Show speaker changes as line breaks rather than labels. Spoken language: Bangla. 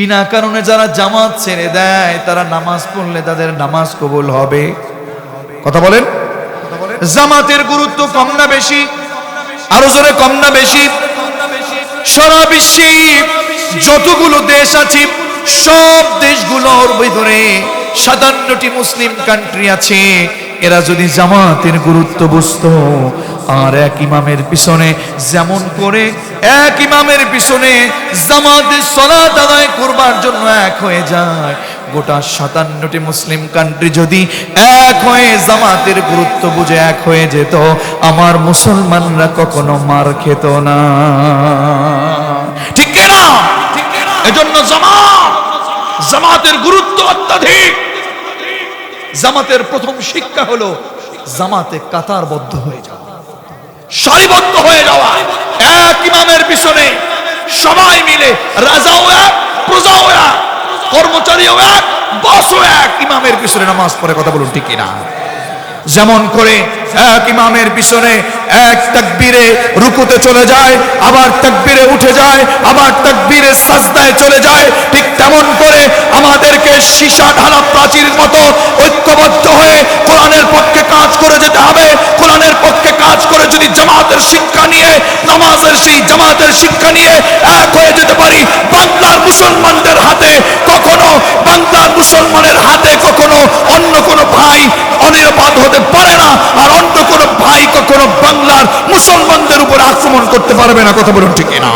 বিনা কারণে যারা জামাত ছেড়ে দেয়, তারা নামাজ পড়লে তাদের নামাজ কবুল হবে। কথা বলেন? জামাতের গুরুত্ব কম না বেশি? আরও জোরে কম না বেশি? সারা বিশ্বে যতগুলো দেশ আছে, সব দেশগুলোর ভিতরে সাতান্নটি মুসলিম কান্ট্রি আছে। এরা যদি জামাতের গুরুত্ব বুঝত, আর এক ইমামের পিছনে যেমন করে এক ইমামের পিছনে জামাতের সলাত আদায় করবার জন্য এক হয়ে যায়। গোটা সাতান্নটি মুসলিম কান্ট্রি যদি এক হয়ে জামাতের গুরুত্ব বুঝে এক হয়ে যেত, আমার মুসলমানরা কখনো মার খেত না। ঠিক না এজন্য জামাত, জামাতের গুরুত্ব অত্যাধিক। জামাতের প্রথম শিক্ষা হলো জামাতে কাতারবদ্ধ হয়ে যাওয়া সারিবদ্ধ হয়ে এক ইমামের পিছনে সবাই মিলে, রাজাও এক, প্রজাও এক, কর্মচারীও এক বসও এক, ইমামের পিছনে নামাজ পড়ে কথা বলুন ঠিক কিনা? যেমন করে এক ইমামের পিছনে এক তাকবীরে রুকুতে চলে যায়, আবার তাকবীরে উঠে যায়, আবার তাকবীরে সাজদায় চলে যায়, ঠিক তেমন করে আমাদেরকে সীসা ঢালা প্রাচীর মতো ঐক্যবদ্ধ হয়ে কোরআনের পক্ষে কাজ করে যেতে হবে। কোরআনের পক্ষে কাজ করে যদি জামাতের শিক্ষা নিয়ে, নামাজের সেই জামাতের শিক্ষা নিয়ে এক হয়ে যেতে পারি। বাংলার মুসলমানদের হাতে কখনো, বাংলার মুসলমানের হাতে কখনো অন্য কোনো ভাই অনিরাপদ হতে পারে না, আর অন্য কোনো ভাই কখনো বাংলার মুসলমানদের উপর আক্রমণ করতে পারবে না। কথা বলুন ঠিক না